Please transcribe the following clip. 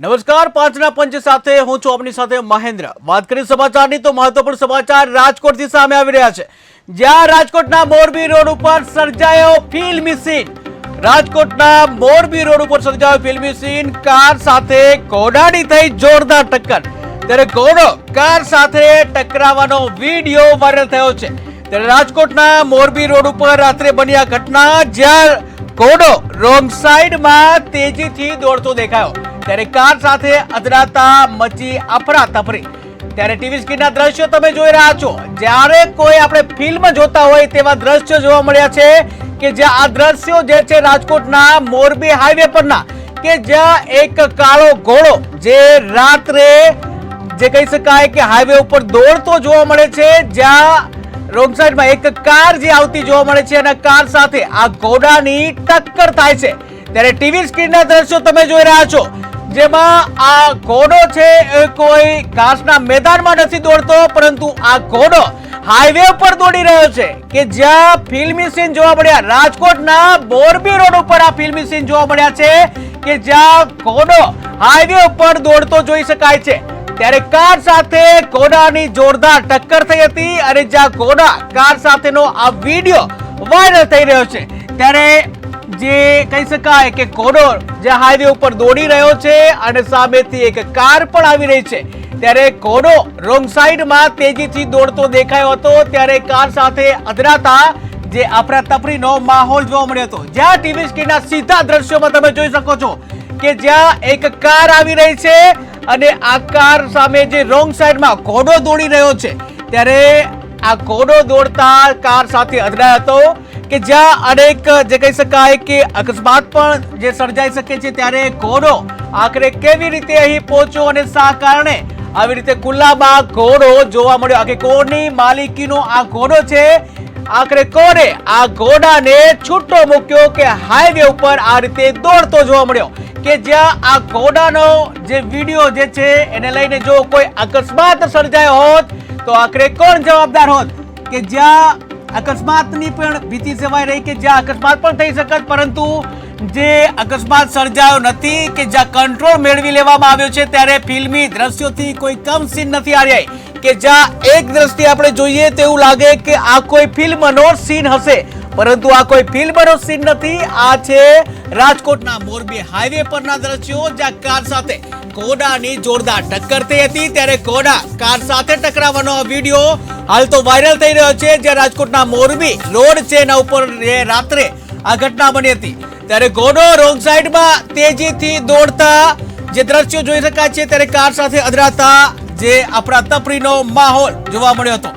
નમસ્કાર, પાંચના પંચ સાથે હું છું આપની સાથે મહેન્દ્ર. વાત કરી સમાચારની તો મહત્વપૂર્ણ સમાચાર રાજકોટથી સામે આવી રહ્યા છે. જ્યાં રાજકોટના મોરબી રોડ ઉપર સર્જાયો ફિલ્મી સીન. રાજકોટના મોરબી રોડ ઉપર સર્જાયો ફિલ્મી સીન. કાર સાથે ઘોડાની થઈ જોરદાર ટક્કર. ત્યારે ઘોડો કાર સાથે ટકરાવાનો વીડિયો વાયરલ થયો છે. ત્યારે રાજકોટના મોરબી રોડ ઉપર રાત્રે બની આ ઘટના, જ્યાં ઘોડો રોંગ સાઈડમાં તેજીથી દોડતો દેખાયો. ત્યારે કાર સાથે અથડાતા મચી અફરા તફરી ત્યારે ટીવી સ્ક્રીનના દ્રશ્યો તમે જોઈ રહ્યા છો. જ્યારે કોઈ આપણે ફિલ્મ જોતા હોય તેવા દ્રશ્યો જોવા મળ્યા છે કે જ્યાં આ દ્રશ્યો જે છે રાજકોટના મોરબી હાઈવે પરના, કે જ્યાં એક કાળો ઘોડો જે રાત્રે, જે કહી શકાય કે હાઈવે ઉપર દોડતો જોવા મળે છે, જ્યાં રોંગ સાઈડમાં એક કાર જે આવતી જોવા મળે છે અને કાર સાથે આ ઘોડાની ટક્કર થાય છે. ત્યારે ટીવી સ્ક્રીનના દ્રશ્યો તમે જોઈ રહ્યા છો. જેમાં આ ઘોડો છે એ કોઈ ઘાસના મેદાનમાં નથી દોડતો, પરંતુ આ ઘોડો હાઈવે ઉપર દોડી રહ્યો છે કે જ્યાં ફિલ્મી સીન જોવા મળ્યા. રાજકોટના બોરબી રોડ ઉપર આ ફિલ્મી સીન જોવા મળ્યા છે કે જ્યાં ઘોડો હાઈવે ઉપર દોડતો જોઈ શકાય છે. ત્યારે કાર સાથે ઘોડાની જોરદાર ટક્કર થઈ હતી અને જ્યાં ઘોડા કાર સાથેનો આ વીડિયો વાયરલ થઈ રહ્યો છે. ત્યારે જે કહી શકાય કે ઘોડો જે હાઈવે ઉપર દોડી રહ્યો છે અને સામેથી એક કાર પણ આવી રહી છે. ત્યારે ઘોડો રોંગ સાઈડમાં તેજીથી દોડતો દેખાયો હતો. ત્યારે કાર સાથે અથડાતા જે અફરાતફરીનો માહોલ જોવા મળ્યો હતો. જ્યાં ટીવી સ્ક્રીનના સીધા દ્રશ્યોમાં તમે જોઈ શકો છો કે જ્યાં એક કાર આવી રહી છે અને આ કાર સામે જે રોંગ સાઈડમાં ઘોડો દોડી રહ્યો છે. ત્યારે આ ઘોડો દોડતા કાર સાથે અથડાયો હતો. કે જ્યાં અનેક, જે કહી શકાય કે અકસ્માત પણ જે સર્જાઈ શકે છે, ત્યારે ઘોડો આખરે કેવી રીતે અહીં પહોંચ્યો અને શા કારણે? આવી રીતે ખુલ્લામાં ઘોડો જોવા મળ્યો. આખરે કોની માલિકીનો આ ઘોડો છે? આખરે કોને આ ઘોડાને છૂટો મૂક્યો કે હાઈવે ઉપર આ રીતે દોડતો જોવા મળ્યો? કે જ્યાં આ ઘોડાનો જે વીડિયો જે છે, એને લઈને જો કોઈ અકસ્માત સર્જાયો હોત, તો આખરે કોણ જવાબદાર હોત? કે જ્યાં અકસ્માતની પણ ભીતિ સેવાઈ રહી કે જ્યાં અકસ્માત પણ થઈ શકત, પરંતુ જે અકસ્માત સર્જાયો નથી કે જ્યાં કંટ્રોલ મેળવી લેવામાં આવ્યો છે, ત્યારે ફિલ્મી દ્રશ્યોથી કોઈ કમ સીન નથી આ કે જ્યાં એક દ્રષ્ટિ આપણે જોઈએ તેવું લાગે કે આ કોઈ ફિલ્મનો સીન હશે. પરંતુ આ કોઈ ફિલ્મનો સીન નથી. આ છે રાજકોટના મોરબી હાઈવે પરના દ્રશ્યો, જ્યાં કાર સાથે ઘોડાની જોરદાર ટક્કર થઈ હતી. ત્યારે ઘોડા કાર સાથે ટકરાવવાનો વીડિયો હાલ તો વાયરલ થઈ રહ્યો છે, જ્યાં રાજકોટના મોરબી રોડ છે એના ઉપર રાત્રે આ ઘટના બની હતી. ત્યારે ઘોડો રોંગ સાઈડમાં તેજીથી દોડતા જે દ્રશ્યો જોઈ શકાય છે, ત્યારે કાર સાથે અધરાતા જે અફરાતફરીનો માહોલ જોવા મળ્યો હતો.